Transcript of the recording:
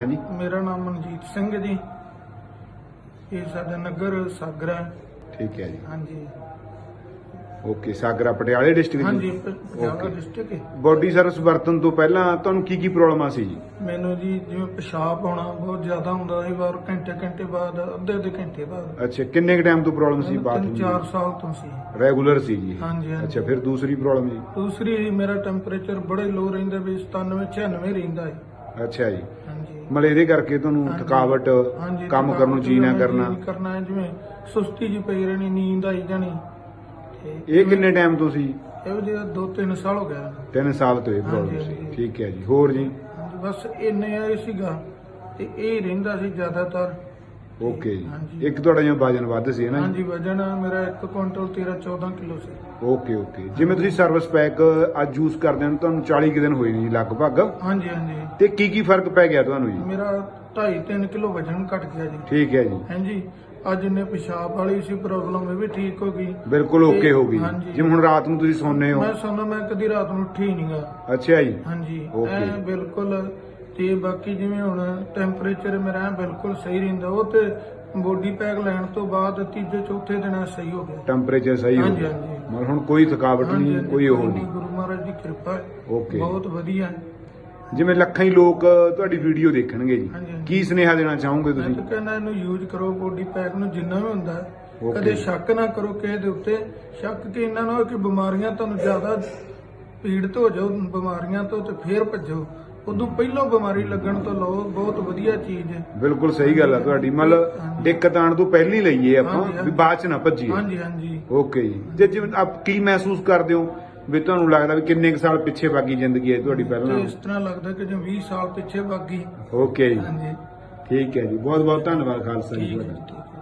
ਹਾਂਜੀ। ਮੇਰਾ ਨਾਮ ਮਨਜੀਤ ਸਿੰਘ ਹੈ ਜੀ। ਇਹ ਸਾਡਾ ਨਗਰ ਸਾਗਰਾ ਹੈ। ਠੀਕ ਹੈ ਜੀ। ਹਾਂਜੀ। ਓਕੇ ਸਾਗਰਾ ਪਟਿਆਲੇ ਡਿਸਟ੍ਰਿਕਟ ਹਾਂਜੀ ਪ- ਪਟਿਆਲਾ. ਡਿਸਟ੍ਰਿਕਟ ਹੈ। ਬੋਡੀ ਸਰਵਿਸ ਵਰਤਨ ਤੋਂ ਪਹਿਲਾਂ ਤੁਹਾਨੂੰ ਕੀ ਕੀ ਪ੍ਰੋਬਲਮਾਂ ਸੀ ਜੀ? ਮੈਨੂੰ ਜੀ ਜਿਵੇਂ ਪਿਸ਼ਾਬ ਆਉਣਾ ਬਹੁਤ ਜ਼ਿਆਦਾ ਹੁੰਦਾ ਸੀ ਵਾਰ ਘੰਟੇ ਘੰਟੇ ਬਾਅਦ ਅੱਧੇ ਅੱਧੇ ਘੰਟੇ ਬਾਅਦ। ਅੱਛਾ ਕਿੰਨੇ ਕ ਟਾਈਮ ਤੋਂ ਪ੍ਰੋਬਲਮ ਸੀ ਤਿੰਨ ਚਾਰ ਬਾਥਰੂਮ ਸਾਲ ਤੋਂ ਸੀ। ਰੈਗੂਲਰ ਸੀ ਜੀ। ਹਾਂਜੀ, ਹਾਂਜੀ। ਅੱਛਾ ਫਿਰ ਦੂਸਰੀ ਪ੍ਰੋਬਲਮ ਜੀ? ਦੂਸਰੀ ਮੇਰਾ ਟੈਂਪਰੇਚਰ ਬੜਾ ਲੋ ਰਹਿੰਦਾ ਵੀ 97 96 ਰਹਿੰਦਾ ਹੈ। ਅੱਛਾ ਜੀ। ਹਾਂਜੀ। ਇਹਦੇ ਕਰਕੇ ਤੁਹਾਨੂੰ ਹਾਂਜੀ। ਥਕਾਵਟ ਹਾਂਜੀ ਕੰਮ ਕਰਨ ਨੂੰ ਜੀ ਨਾ ਕਰਨਾ। ਜੀ ਕਰਨਾ ਹੈ, ਜਿਵੇਂ ਸੁਸਤੀ ਜੀ ਪਈ ਰਹਿਣੀ ਨੀਂਦ ਆਈ ਜਾਣੀ। ਤੇ ਇਹ ਕਿੰਨੇ ਟਾਈਮ ਤੋਂ ਸੀ? ਇਹੋ ਜਿਹਾ 2-3 ਸਾਲ ਹੋ ਗਿਆ। 3 ਸਾਲ ਤੋਂ ਇਹ ਹਾਂਜੀ, ਪ੍ਰੋਬਲਮ ਸੀ। ਹਾਂਜੀ। ਠੀਕ ਹੈ ਜੀ। ਹੋਰ ਜੀ? ਹਾਂਜੀ ਬਸ ਇੰਨੇ ਆਏ ਸੀਗਾ ਤੇ ਇਹ ਰਹਿੰਦਾ ਸੀ ਜ਼ਿਆਦਾਤਰ। ਓਕੇ ਜੀ। ਹਾਂਜੀ। ਇੱਕ ਤੁਹਾਡਾ ਜਿਹਾ ਵਜਨ ਵੱਧ ਸੀ ਹੈ ਨਾ ਹਾਂਜੀ ਵਜਨ ਮੇਰਾ 1 ਕੁਇੰਟਲ 13 14 ਕਿਲੋ ਸੀ। Okay okay. ਜਿਵੇਂ ਤੁਸੀਂ ਸਰਵਿਸ ਪੈਕ ਅੱਜ ਯੂਜ਼ ਕਰਦੇ ਹੋ ਤੁਹਾਨੂੰ 40 ਕੁ ਦਿਨ ਹੋਏ ਨੇ ਜੀ ਲਗਭਗ। ਹਾਂਜੀ ਹਾਂਜੀ। ਤੇ ਕੀ ਕੀ ਫ਼ਰਕ ਪੈ ਗਿਆ ਤੁਹਾਨੂੰ ਜੀ? ਮੇਰਾ 2.5 3 ਕਿਲੋ ਵਜਨ ਘਟ ਗਿਆ ਜੀ। ਠੀਕ ਹੈ ਜੀ। ਹਾਂਜੀ ਅੱਜ ਨੇ ਪਿਸ਼ਾਬ ਵਾਲੀ ਸੀ ਪ੍ਰੋਬਲਮ ਇਹ ਵੀ ਠੀਕ ਹੋ ਗਈ। ਬਿਲਕੁਲ ਓਕੇ ਹੋ ਗਈ। ਹਾਂਜੀ। ਜਿਵੇਂ ਹੁਣ ਰਾਤ ਨੂੰ ਤੁਸੀਂ ਸੌਂਦੇ ਹੋ। ਮੈਂ ਸੁਣਦਾ ਮੈਂ ਕਦੀ ਰਾਤ ਨੂੰ ਉੱਠੀ ਨਹੀਂਗਾ ਅੱਛਾ ਜੀ। ਹਾਂਜੀ। Okay. ਐ ਬਿਲਕੁਲ ਤੇ ਬਾਕੀ ਜਿਵੇਂ ਹੁਣ ਟੈਂਪਰੇਚਰ ਮੇਰਾ ਬਿਲਕੁਲ ਸਹੀ ਰਹਿੰਦਾ ਉਹ ਤੇ ਬੋਡੀ ਪੈਕ ਲੈਣ ਤੋਂ ਬਾਅਦ ਤੀਜੇ ਚੌਥੇ ਦਿਨ ਸਹੀ ਹੋ ਗਿਆ ਟੈਂਪਰੇਚਰ ਸਹੀ ਹੋ ਹਾਂਜੀ, ਗਿਆ ਹਾਂਜੀ। ਮਤਲਬ ਹੁਣ ਕੋਈ ਥਕਾਵਟ ਹਾਂਜੀ, ਨਹੀਂ ਹਾਂਜੀ, ਕੋਈ ਉਹ ਨਹੀਂ ਗੁਰੂ ਮਹਾਰਾਜ ਦੀ ਕਿਰਪਾ ਹੈ Okay. ਬਹੁਤ ਵਧੀਆ ਜਿਵੇਂ ਲੱਖਾਂ ਹੀ ਲੋਕ ਤੁਹਾਡੀ ਵੀਡੀਓ ਦੇਖਣਗੇ ਜੀ ਹਾਂਜੀ, ਹਾਂਜੀ। ਕੀ ਸੁਨੇਹਾ ਦੇਣਾ ਚਾਹੋਗੇ ਮੈਂ ਤੁਸੀਂ ਤਾਂ ਕਹਿੰਦਾ ਇਹਨੂੰ ਯੂਜ਼ ਕਰੋ ਬੋਡੀ ਪੈਕ ਨੂੰ ਜਿੰਨਾ ਵੀ ਹੁੰਦਾ ਹੈ। Okay. ਕਦੇ ਸ਼ੱਕ ਨਾ ਕਰੋ ਕਿਸੇ ਦੇ ਉੱਤੇ ਸ਼ੱਕ ਕਿ ਇਹਨਾਂ ਨੂੰ ਕਿ ਬਿਮਾਰੀਆਂ ਤੁਹਾਨੂੰ ਜ਼ਿਆਦਾ ਪੀੜਤ ਹੋ ਜਾਓ ਬਿਮਾਰੀਆਂ ਤੋਂ ਤੇ ਫੇਰ ਭੱਜੋ। ਉਦੋਂ ਪਹਿਲਾਂ ਬਿਮਾਰੀ ਲੱਗਣ ਤੋਂ ਲਓ ਬਹੁਤ ਵਧੀਆ ਚੀਜ਼ ਹੈ। ਬਿਲਕੁਲ ਸਹੀ ਗੱਲ ਆ ਤੁਹਾਡੀ। ਮਤਲਬ। ਦਿੱਕਤ ਆਉਣ ਤੋਂ ਪਹਿਲਾਂ ਹੀ ਲਈਏ ਆਪਾਂ ਹਾਂਜੀ। ਵੀ ਬਾਅਦ ਚ ਨਾ ਭੱਜੀਏ। ਹਾਂਜੀ ਹਾਂਜੀ। ਓਕੇ ਜੀ। ਜੇ ਜਿਵੇਂ ਆਪ ਕੀ ਮਹਿਸੂਸ ਕਰਦੇ ਹੋ? ਵੀ ਤੁਹਾਨੂੰ ਲੱਗਦਾ ਵੀ ਕਿੰਨੇ ਕੁ ਸਾਲ ਪਿੱਛੇ ਬਾਕੀ ਜ਼ਿੰਦਗੀ ਹੈ ਤੁਹਾਡੀ ਤੇ ਪਹਿਲਾਂ ਇਸ ਤਰ੍ਹਾਂ ਲੱਗਦਾ ਕਿ ਜਿਵੇਂ 20 ਸਾਲ ਪਿੱਛੇ ਵਗ ਓਕੇ ਜੀ। ਹਾਂਜੀ। ਠੀਕ ਹੈ ਜੀ। ਬਹੁਤ ਬਹੁਤ ਧੰਨਵਾਦ ਖਾਲਸਾ ਜੀ ਠੀਕ ਹੈ ਤੁਹਾਡਾ। ਜੀ, ਠੀਕ ਹੈ।